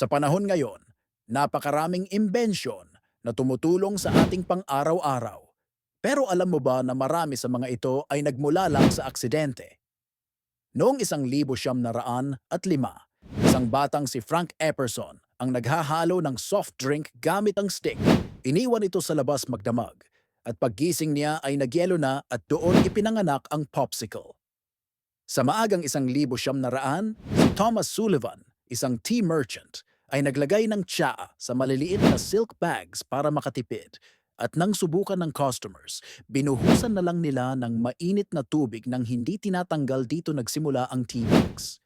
Sa panahon ngayon, napakaraming imbensyon na tumutulong sa ating pang-araw-araw. Pero alam mo ba na marami sa mga ito ay nagmula lang sa aksidente? Noong isang libo siyam na raan at lima, isang batang si Frank Epperson ang naghahalo ng soft drink gamit ang stick. Iniwan ito sa labas magdamag at paggising niya ay nagyelo na at doon ipinanganak ang popsicle. Sa maagang isang libo siyam na raan, si Thomas Sullivan, isang tea merchant, ay naglagay ng tsaa sa maliliit na silk bags para makatipid. At nang subukan ng customers, binuhusan na lang nila ng mainit na tubig nang hindi tinatanggal dito nagsimula ang bags.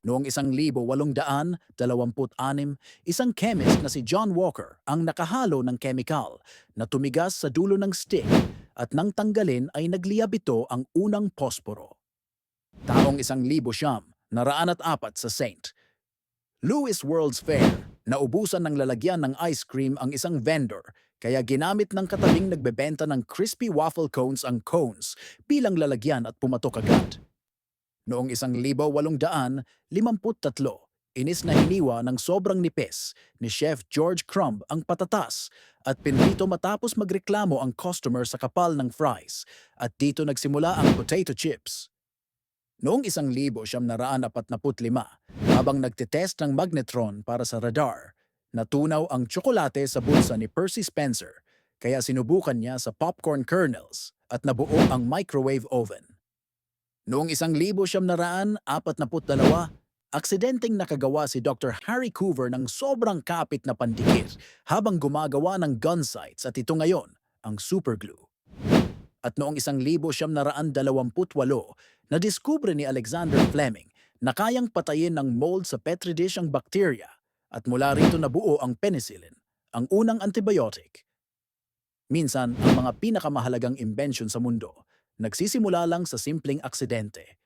Noong isang libo walong daan, dalawamput anim, isang chemist na si John Walker ang nakahalo ng chemical na tumigas sa dulo ng stick at nang tanggalin ay nagliyab ito ang unang posporo. Taong isang libo siyam, naraan at apat sa Saint. Louis World's Fair, naubusan ng lalagyan ng ice cream ang isang vendor kaya ginamit ng katabing nagbebenta ng crispy waffle cones ang cones bilang lalagyan at pumatok agad. Noong isang libo walong daan, limamput tatlo, inis na hiniwa ng sobrang nipis ni Chef George Crumb ang patatas at pinrito matapos magreklamo ang customer sa kapal ng fries at dito nagsimula ang potato chips. Noong isang libo siyam na raan apat naput lima, habang nagtitest ng magnetron para sa radar, natunaw ang tsokolate sa bulsa ni Percy Spencer kaya sinubukan niya sa popcorn kernels at nabuo ang microwave oven. Noong isang libo siyam na raan, apat na put dalawa, aksidenteng nakagawa si Dr. Harry Coover ng sobrang kapit na pandikit habang gumagawa ng gun sights at ito ngayon, ang superglue. At noong isang libo siyam na raan dalawamput walo, nadiskubre ni Alexander Fleming na kayang patayin ng mold sa petri dish ang bakterya at mula rito nabuo ang penicillin, ang unang antibiotic. Minsan, ang mga pinakamahalagang imbensyon sa mundo nagsisimula lang sa simpleng aksidente.